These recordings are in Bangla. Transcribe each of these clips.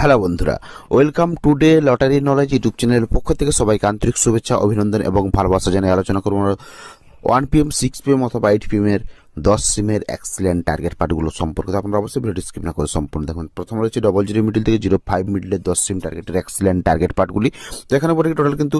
হ্যালো বন্ধুরা, welcome to day lottery knowledge YouTube চ্যানেলের পক্ষ থেকে সবাইকে আন্তরিক শুভেচ্ছা, অভিনন্দন এবং ভালোবাসা জানিয়ে আলোচনা করব ওয়ান পিএম সিক্স পিএম অথবা এইট পিএম এর দশ সিমের এক্সিলেন্ট টার্গেট পার্টগুলো সম্পর্কে আপনারা অবশ্যই ভিডিও স্কিপ না করে সম্পূর্ণ দেখুন। প্রথম রয়েছে ডবল জিরো মিডিল থেকে জিরো ফাইভ মিডিলের দশ সিম টার্গেটের এক্সিলেন্ট টার্গেট পার্টগুলি। তো এখানে পরে টোটাল কিন্তু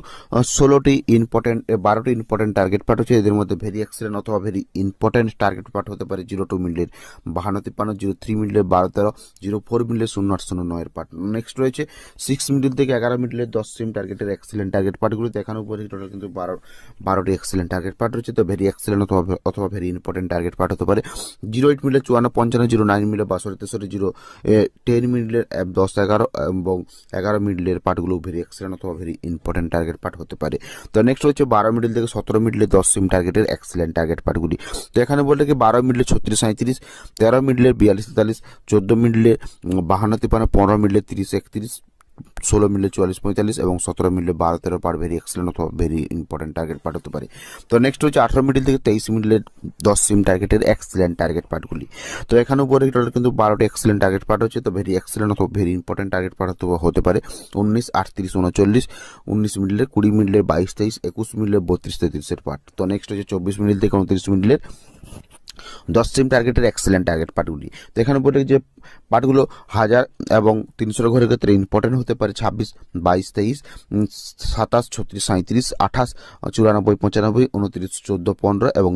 ষোলোটি ইম্পর্টেন্ট বারোটি ইম্পর্টেন্ট টার্গেট পার্ট হচ্ছে। এদের মধ্যে ভেরি এক্সিলেন্ট অথবা ভেরি ইম্পর্টেন্ট টার্গেট পার্ট হতে পারে জিরো টু মিডিলের বাহান্ন, তিপ্পান্ন জিরো থ্রি মিডিলের বারো, তেরো জিরো ফোর মিডিলের শূন্য, আট, শূন্য নয়ের পার্ট নেক্সট রয়েছে সিক্স মিডিল থেকে এগারো মিডিলের দশ সিম টার্গেটের এক্সিলেন্ট টার্গেট পার্টগুলি তো এখানে উপরে টোটাল কিন্তু বারো, বারোটি এক্সিলেন্ট টার্গেট পার্ট রয়েছে। তো ভেরি এক্সিলেন্ট অথবা অথবা ভেরি ইম্পর্টেন্ট টার্গেট পার্ট হতে পারে। জিরো এইট মিলে চুয়ান্ন, পঞ্চান্ন জিরো নাইন মিলে বাষট্টি, তেষট্টি জিরো টেন মিডলের দশ, এগারো, এবং এগারো মিডলের পার্টগুলো ভেরি এক্সেলেন্ট অথবা ভেরি ইম্পর্টেন্ট টার্গেট পার্ট হতে পারে। তো নেক্সট হচ্ছে বারো মিডল থেকে সতেরো মিডলের দশ সিম টার্গেটের এক্সেলেন্ট টার্গেট পার্টগুলি তো এখানে বলতে কি বারো মিডলে ছত্রিশ সাঁত্রিশ তেরো মিডলের বিয়াল্লিশ, তেতাল্লিশ, চোদ্দ মিডলে বাহান্ন, তিপ্পান্ন, পনেরো মিডলে তিরিশ, একত্রিশ ষোলো মিলে চুয়াল্লিশ পঁয়তাল্লিশ এবং সতেরো মিলে বারো তেরো পার ভেরি এক্সেলেন্ট অথবা ভেরি ইম্পর্টেন্ট টার্গেট হতে পারে। তো নেক্সট হচ্ছে আঠারো মিডিল থেকে তেইশ মিডিলের দশ সিম টার্গেটের এক্সেলেন্ট টার্গেট পার্টগুলি তো এখানে উপরে টোটাল কিন্তু বারোটি এক্সেলেন্ট টার্গেট পার্ট হচ্ছে, তো ভেরি এক্সেলেন্ট অথবা ভেরি ইম্পর্টেন্ট টার্গেট পার্ট হতে পারে। উনিশ, আটত্রিশ, উনচল্লিশ, উনিশ মিডিলের কুড়ি মিডিলের বাইশ, তেইশ, একুশ মিডিলের বত্রিশ, তেত্রিশের পার্ট তো নেক্সট হচ্ছে চব্বিশ মিডিল থেকে উনত্রিশ মিডিলের দশ সিম টার্গেটের এক্সেলেন্ট টার্গেট পার্টগুলি তো এখানে বলে যে পার্টগুলো হাজার এবং তিনশোর ঘরের ক্ষেত্রে ইম্পর্টেন্ট হতে পারে ছাব্বিশ, বাইশ, তেইশ সাতাশ, ছত্রিশ সাঁত্রিশ আঠাশ, চুরানব্বই, পঁচানব্বই, উনত্রিশ, চোদ্দ, পনেরো এবং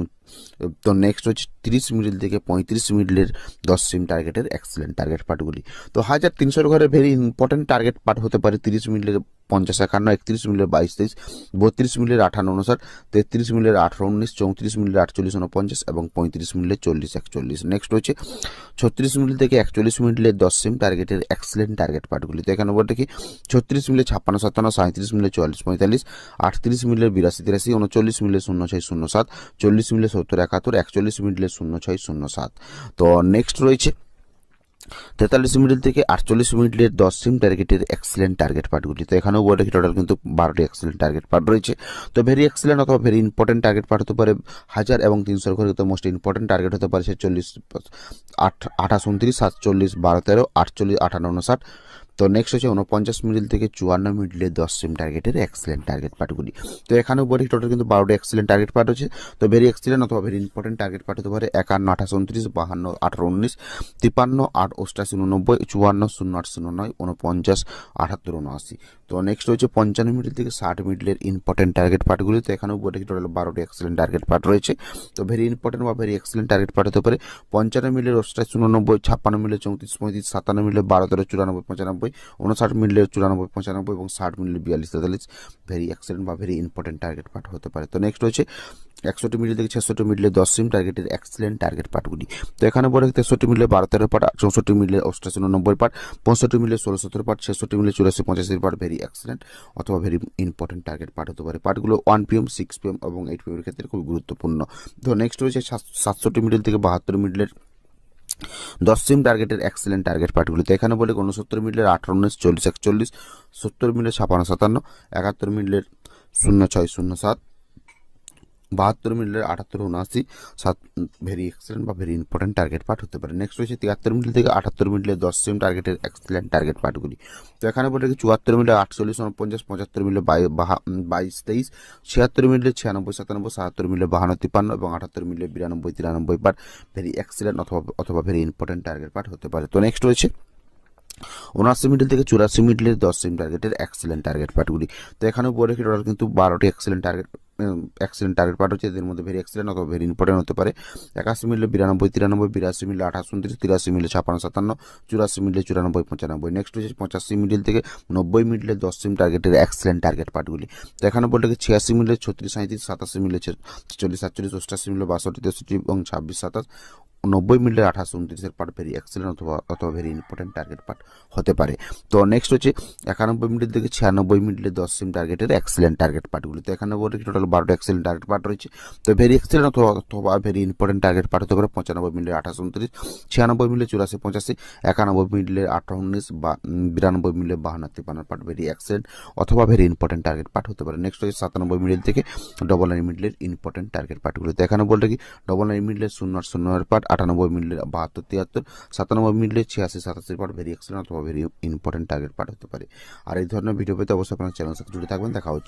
তো নেক্সট হচ্ছে তিরিশ মিডিল থেকে পঁয়ত্রিশ মিডিলের দশ সিম টার্গেটের এক্সেলেন্ট টার্গেট পার্টগুলি তো হাজার তিনশোর ঘরে ভেরি ইম্পর্টেন্ট টার্গেট পার্ট হতে পারে তিরিশ মিডিলের পঞ্চাশ, একান্ন, একত্রিশ মিলের বাইশ, তেইশ, বত্রিশ মিলের আঠান্ন উনষাট তেত্রিশ মিলের আঠারো, উনিশ, চৌত্রিশ মিলের আটচল্লিশ উনপঞ্চাশ এবং পঁয়ত্রিশ মিলের চল্লিশ, একচল্লিশ। নেক্সট হচ্ছে ছত্রিশ মিনিট থেকে একচল্লিশ মিনিটের দশ সিম টার্গেটের এক্সেলেন্ট টার্গেট পার্টগুলি তো এখানে বলতে কি, ছত্রিশ মিলে ছাপ্পান্ন, সাতান্ন সাঁত্রিশ মিলে চুয়াল্লিশ, পঁয়তাল্লিশ, আটত্রিশ মিলের বিরাশি, তিরাশি, উনচল্লিশ মিলে শূন্য, ছয়, শূন্য, সাত, চল্লিশ মিলে সত্তর একাত্তর, একচল্লিশ মিনিটে শূন্য ছয়, শূন্য সাত। তো নেক্সট রয়েছে তেতাল্লিশ মিনিট থেকে আটচল্লিশ মিনিটের দশ সিম টার্গেটের এক্সেলেন্ট টার্গেট পার্টগুলি তো এখানেও বলে টোটাল কিন্তু বারোটি এক্সেলেন্ট টার্গেট পার্ট রয়েছে। তো ভেরি এক্সেলেন্ট অথবা ভেরি ইম্পর্টেন্ট টার্গেট পার্ট হতে পারে হাজার এবং তিনশোর ঘরে তো মোস্ট ইম্পর্টেন্ট টার্গেট হতে পারে সে চল্লিশ আট, আঠাশ, উনত্রিশ, সাতচল্লিশ, বারো, তেরো, আটচল্লিশ আঠান্ন উনষাট তো নেক্সট হচ্ছে উনপঞ্চাশ মিডিল থেকে চুয়ান্ন মিডিলে দশ সিম টার্গেটের এক্সেলেন্ট টার্গেট পার্টগুলি তো এখানেও বলি টোটাল কিন্তু বারোটি এক্সেলেন্ট টার্গেট পার্ট হচ্ছে। তো ভেরি এক্সেলেন্ট অথবা ভেরি ইম্পর্টেন্ট টার্গেট পার্ট হতে পারে একান্ন, আঠাশ, উনত্রিশ, বাহান্ন, আঠারো, উনিশ, তিপ্পান্ন, আট, অষ্টাশি, উননব্বই, চুয়ান্ন, শূন্য, আট, শূন্য নয় উনপঞ্চাশ আটাত্তর, উনআশি। তো নেক্সট হচ্ছে পঞ্চান্ন মিডিল থেকে ষাট মিডিলের ইম্পর্টেন্ট টার্গেট পার্টগুলি তো এখানেও বলে টোটাল বারোটি এক্সেলেন্ট টার্গেট পার্ট রয়েছে। তো ভেরি ইম্পর্টেন্ট বা ভেরি এক্সেলেন্ট টার্গেট পার্ট হতে পারে পঞ্চান্ন মিলের অষ্টাশি, উননব্বই, ছাপ্পান্ন মিলে চৌত্রিশ, পঁয়ত্রিশ, সাতান্ন মিলে বারো তেরো, চুরানব্বই, পঁচানব্বই উনষাট মিনিটের চুরানব্বই, পঁচানব্বই এবং ষাট মিনিট বিয়াল্লিশ তেতাল্লিশ। ভেরি এক্সেলেন্ট বা ভেরি ইম্পর্টেন্ট টার্গেট পার্ট হতে পারে। তো নেক্সট হচ্ছে একষট্টি মিনিট থেকে ছেষট্টি মিনিটে দশ সিম টার্গেটের এক্সেলেন্ট টার্গেট পার্টগুলি তো এখানে বলে তেষট্টি মিনিটে বারো তেরো পার্ট চৌষট্টি মিনিটে অষ্টাশি নব্বই পার্ট পঁয়ষট্টি মিনিটে ষোলো সতেরো পার্ট ছেষট্টি মিনিটে চুরাশি পঁচাশি পার্ট ভেরি এক্সেলেন্ট অথবা ভেরি ইম্পর্টেন্ট টার্গেট পার্ট হতে পারে। পার্টগুলো ওয়ান পিএম সিক্স পিএম এবং এইট পিএমের ক্ষেত্রে খুব গুরুত্বপূর্ণ। তো নেক্সট রয়েছে সাতষট্টি মিনিট থেকে বাহাত্তর মিনিটের দশ সিম টার্গেটের এক্সেলেন্ট টার্গেট পার্টগুলিতে। এখানে বলে উনসত্তর মিনিটের আঠারো উনিশ, চল্লিশ একচল্লিশ, সত্তর মিনিটের ছাপান্ন, সাতান্ন, একাত্তর মিনিটের শূন্য ছয় শূন্য সাত বাহাত্তর মিনিটের আটাত্তর উনআশি, সাত ভেরি এক্সেলেন্ট বা ভেরি ইম্পর্টেন্ট টার্গেট পার্ট হতে পারে। নেক্সট রয়েছে তিয়াত্তর মিনিট থেকে আটাত্তর মিনিটের দশ সিম টার্গেটের এক্সেলেন্ট টার্গেট পার্টগুলি তো এখানে বলে চুয়াত্তর মিনিটে আটচল্লিশ, উনপঞ্চাশ, পঁচাত্তর মিনিটে বাইশ, তেইশ, ছিয়াত্তর মিনিটে ছিয়ানব্বই, সাতানব্বই, সাতাত্তর মিনিটে বাহান্ন, তিপ্পান্ন এবং আটাত্তর মিনিটে বিরানব্বই, তিরানব্বই পার্ট ভেরি এক্সেলেন্ট অথবা অথবা ভেরি ইম্পর্টেন্ট টার্গেট পার্ট হতে পারে। তো নেক্সট রয়েছে উনআশি মিডল থেকে চুরাশি মিডলের দশ সেম টার্গেটের এক্সেলেন্ট টার্গেট পার্টগুলি তো এখানেও বলে টোটাল কিন্তু বারোটি excellent target excellent target part হচ্ছে, এদের মধ্যে ভেরি অ্যাক্সিডেন্ট অথবা ভেরি ইম্পর্টেন্ট হতে পারে। একাশি মিলে বিরানব্বই, তিরানব্বই, বিরাশি মিলে আঠাশ, উনত্রিশ, তিরাশি মিলে ছাপান্ন, সাতান্ন, চুরাশি মিলে চুরানব্বই, পঁচানব্বই। নেক্সট হচ্ছে পঁচাশি মিডিল থেকে নব্বই মিডলে দশ সিম টার্গেটের অ্যাক্সিডেন্ট টার্গেট পার্টগুলি তো এখানে বলতে ছিয়াশি মিলে ছত্রিশ সাঁত্রিশ সাতাশি মিলে চল্লিশ সাতচল্লিশ, অষ্টাশি মিলে বাষট্টি, তেষট্টি এবং ছাব্বিশ, সাতাশ। নব্বই মিনিটের আঠাশ উনত্রিশের পার্ট ভেরি এক্সেলেন্ট অথবা অথবা ভেরি ইম্পর্টেন্ট টার্গেট পার্ট হতে পারে। তো নেক্সট হচ্ছে একানব্বই মিনিট থেকে ছিয়ানব্বই মিনিটের দশ সিম টার্গেটের এক্সেলেন্ট টার্গেট পার্টগুলি তো এখানে একানব্বই টোটাল বারোটা এক্সেলেন্ট টার্গেট পার্ট রয়েছে। তো ভেরি এক্সেলেন্ট অথবা অথবা ভেরি ইম্পর্টেন্ট টার্গেট পার্ট হতে পারে পঁচানব্বই মিনিটের আঠাশ উনত্রিশ, ছিয়ানব্বই মিনিটে চুরাশি পঁচাশি, একানব্বই মিনিটের আঠারো উনিশ বা বিরানব্বই মিনিটে বাহান্ন তিপ্পান্ন পার্ট ভেরি এক্সেলেন্ট অথবা ভেরি ইম্পর্টেন্ট টার্গেট পার্ট হতে পারে। নেক্সট হচ্ছে সাতানব্বই মিনিট থেকে ডবল নাইন মিনিটের ইম্পর্টেন্ট টার্গেট পার্টগুলি তো এখানে বলতে কি ডবল নাইন মিনিটের শূন্য আট শূন্য পার্ট আটানব্বই মিনিটের বাহাত্তর, তিয়াত্তর, সাতানব্বই মিনিটের ছিয়াশি, সাতাশি পার্ট ভেরি এক্সেলেন্ট অথবা ভেরি ইম্পর্টেন্ট টার্গেট পার্ট হতে পারে। আর এই ধরনের ভিডিও পেতে অবশ্যই আপনার চ্যানেল সাথে জুড়ে থাকবেন। দেখা